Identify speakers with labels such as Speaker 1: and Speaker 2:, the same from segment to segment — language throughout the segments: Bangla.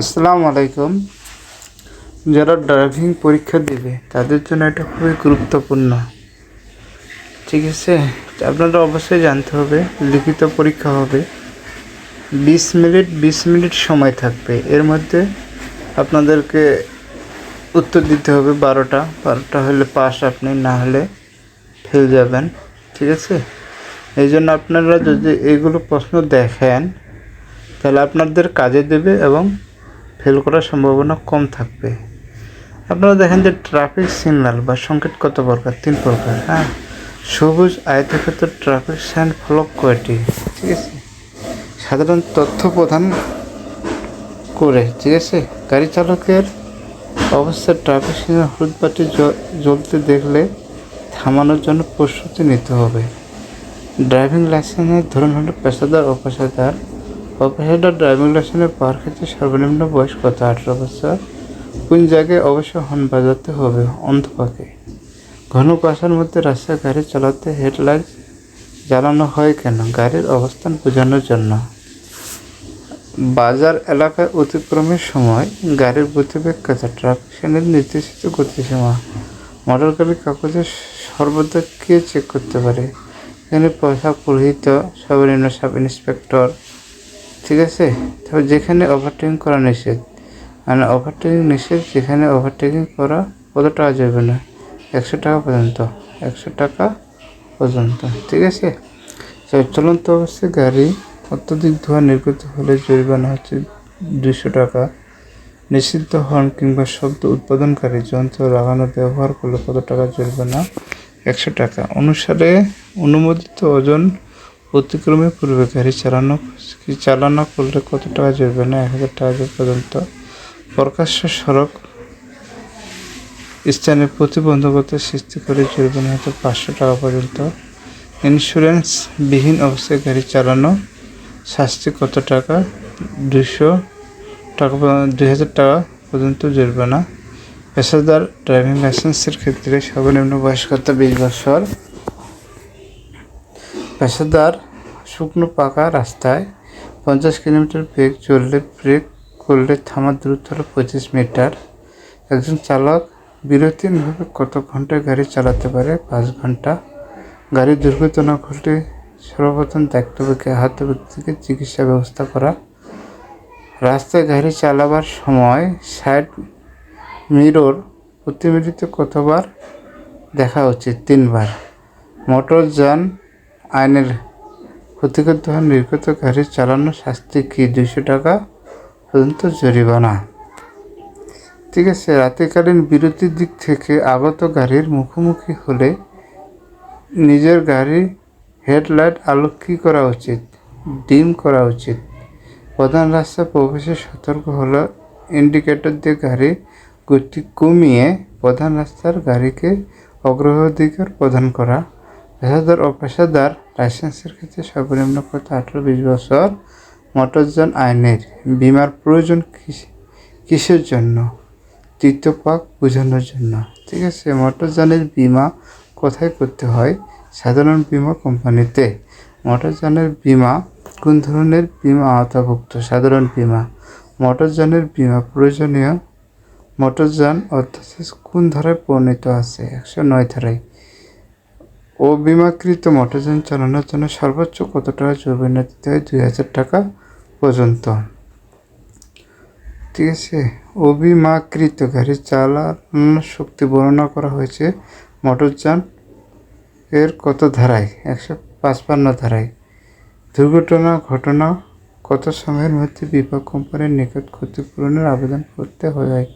Speaker 1: আসসালামু আলাইকুম। যারা ড্রাইভিং পরীক্ষা দেবে, তাদের জন্য এটা খুবই গুরুত্বপূর্ণ। ঠিক আছে? আপনারা অবশ্যই জানতে হবে, লিখিত পরীক্ষা হবে। বিশ মিনিট বিশ মিনিট সময় থাকবে। এর মধ্যে আপনাদেরকে উত্তর দিতে হবে বারোটা। বারোটা হলে পাস আপনি, না হলে ফেল যাবেন। ঠিক আছে? এই জন্য আপনারা যদি এইগুলো প্রশ্ন দেখেন, তাহলে আপনাদের কাজে দেবে এবং ফেল করার সম্ভাবনা কম থাকবে। আপনারা দেখেন যে ট্রাফিক সিগন্যাল বা সংকেত কত প্রকার? তিন প্রকার হ্যাঁ? সবুজ আয়তক্ষেত্র ট্রাফিক সাইন ফলক কয়টি? ঠিক আছে? সাধারণ তথ্য প্রদান করে, ঠিক আছে? গাড়ি চালকের অবস্থা ট্রাফিক সিগন্যাল হলুদ বাতি জ্বলতে দেখলে থামানোর জন্য প্রস্তুতি নিতে হবে। ড্রাইভিং লাইসেন্সের ধরন হলো পেশাদার অপেশাদার অপেশাদার ড্রাইভিং লাইসেন্সের পাওয়ার ক্ষেত্রে সর্বনিম্ন বয়স কত? আঠারো বছর। কোন জায়গায় অবশ্য হর্ন বাজাতে হবে? অন্ধপাকে। ঘন কুয়াশার মধ্যে রাস্তায় গাড়ি চালাতে হেডলাইট জ্বালানো হয় কেন? গাড়ির অবস্থান বোঝানোর জন্য। বাজার এলাকায় অতিক্রমের সময় গাড়ির গতিবেগ ট্রাফিক সিগন্যাল নির্দেশিত গতিসীমা মোটর গাড়ির কাগজে সর্বদা কে চেক করতে পারে? এখানে পয়সা পুরোহিত, সর্বনিম্ন সাব ইন্সপেক্টর ঠিক আছে? তবে যেখানে ওভারটেকিং করা নিষেধ। মানে ওভারটেকিং নিষেধ, যেখানে ওভারটেকিং করা কত টাকা যাবে না। একশো টাকা পর্যন্ত। একশো টাকা পর্যন্ত। ঠিক আছে? চলন্ত অবস্থায় গাড়ি অত্যধিক ধোঁয়া, নির্গত হলে জরিমানা হচ্ছে দুশো টাকা। নিষিদ্ধ হর্ন কিংবা শব্দ উৎপাদনকারী যন্ত্র লাগানো ব্যবহার করলে কত টাকা জরিমানা? একশো টাকা। অনুসারে অনুমোদিত ওজন অতিক্রমে পূর্বে গাড়ি চালানো চালনা করলে কত টাকা জরিমানা এক হাজার টাকা পর্যন্ত। প্রকাশ্য সড়ক স্থানে প্রতিবন্ধকতা সৃষ্টি করে জরিমানা হতে পাঁচশো টাকা পর্যন্ত। ইন্স্যুরেন্স বিহীন অবস্থায় গাড়ি চালানো শাস্তি কত টাকা? দুশো টাকা দুই হাজার টাকা পর্যন্ত জরিমানা পেশাদার ড্রাইভিং লাইসেন্সের ক্ষেত্রে সর্বনিম্ন বয়স্কতা বিশ বছর। পেশাদার শুকনো পাকা রাস্তায় পঞ্চাশ কিলোমিটার বেগ চললে ব্রেক করলে থামার দূরত্ব হলো পঁচিশ মিটার। একজন চালক বিরতিহীনভাবে কত ঘণ্টা গাড়ি চালাতে পারে? পাঁচ ঘণ্টা। গাড়ি দুর্ঘটনা ঘটলে সর্বপ্রথম ব্যক্তি আহত ব্যক্তিকে চিকিৎসা ব্যবস্থা করা। রাস্তায় গাড়ি চালাবার সময় সাইড মিরর প্রতি মিনিটে কতবার দেখা উচিত? তিনবার। মোটরযান আইনের ক্ষতিকর ধোয়া নির্গত গাড়ি চালানো শাস্তি কি? দুইশো টাকা পর্যন্ত জরিমানা। ঠিক আছে রাত্রিকালীন বিরতির দিক থেকে আগত গাড়ির মুখোমুখি হলে নিজের গাড়ির হেডলাইট আলো কী করা উচিত? ডিম করা উচিত। প্রধান রাস্তা প্রবেশে সতর্ক হলো ইন্ডিকেটর দিয়ে গাড়ি গতি কমিয়ে প্রধান রাস্তার গাড়িকে অগ্রাধিকার প্রদান করা। পেশাদার ও পেশাদার লাইসেন্সের ক্ষেত্রে সর্বনিম্ন কত? আঠারো, বিশ বছর। মোটরযান আইনের বিমার প্রয়োজন কিস- কিসের জন্য? তৃতীয় পাক বোঝানোর জন্য। ঠিক আছে, মোটরযানের বিমা কোথায় করতে হয়? সাধারণ বিমা কোম্পানিতে। মোটরযানের বিমা কোন ধরনের বিমা আওতাভুক্ত সাধারণ বিমা। মোটরযানের বিমা প্রয়োজনীয়? মোটরযান অর্থাৎ কোন ধারায় পরিণত আছে? একশো নয় ধারায়। ও বিমাকৃত মোটরযান চালানোর জন্য সর্বোচ্চ কত টাকা জরিমানা দিতে হয় দুই হাজার টাকা পর্যন্ত। ঠিক আছে, অবিমাকৃত গাড়ি চালানোর শক্তি বর্ণনা করা হয়েছে। মোটরযান এর কত ধারায়? একশো পাঁচপান্ন ধারায়। দুর্ঘটনা, ঘটনা, কত সময়ের মধ্যে বিমা কোম্পানির নিকট ক্ষতিপূরণের আবেদন করতে হয়?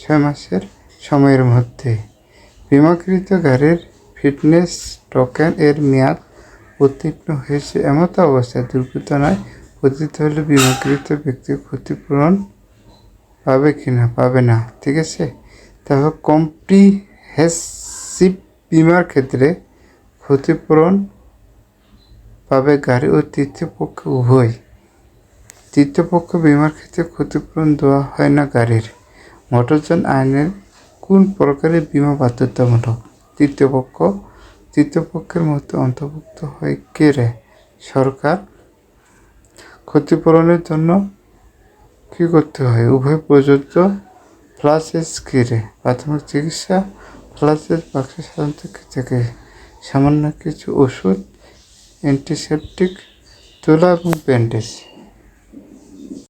Speaker 1: ছয় মাসের সময়ের মধ্যে। বিমাকৃত গাড়ির ফিটনেস টোকেন এর মেয়াদ উত্তীর্ণ হয়েছে। এমত অবস্থায় দুর্ঘটনায় পতিত হলে বিমাকৃত ব্যক্তি ক্ষতিপূরণ পাবে কি না, পাবে না। ঠিক আছে? তারপর কম্প্রিহেসিভ বিমার ক্ষেত্রে ক্ষতিপূরণ পাবে গাড়ি ও তৃতীয় পক্ষ উভয়। তৃতীয় পক্ষ বিমার ক্ষেত্রে ক্ষতিপূরণ দেওয়া হয় না গাড়ির। মোটরযান আইনের কোন প্রকারের বিমা বাধ্যতামূলক? তৃতীয় পক্ষ। তৃতীয় পক্ষের মধ্যে অন্তর্ভুক্ত হয় কে রে? সরকার। ক্ষতিপূরণের জন্য কী করতে হয়? উভয় প্রযোজ্য। প্লাসের স্কিরে প্রাথমিক চিকিৎসা। প্লাসের বাক্সে সাধারণত থেকে? সামান্য কিছু ওষুধ অ্যান্টিসেপটিক তুলা এবং ব্যান্ডেজ।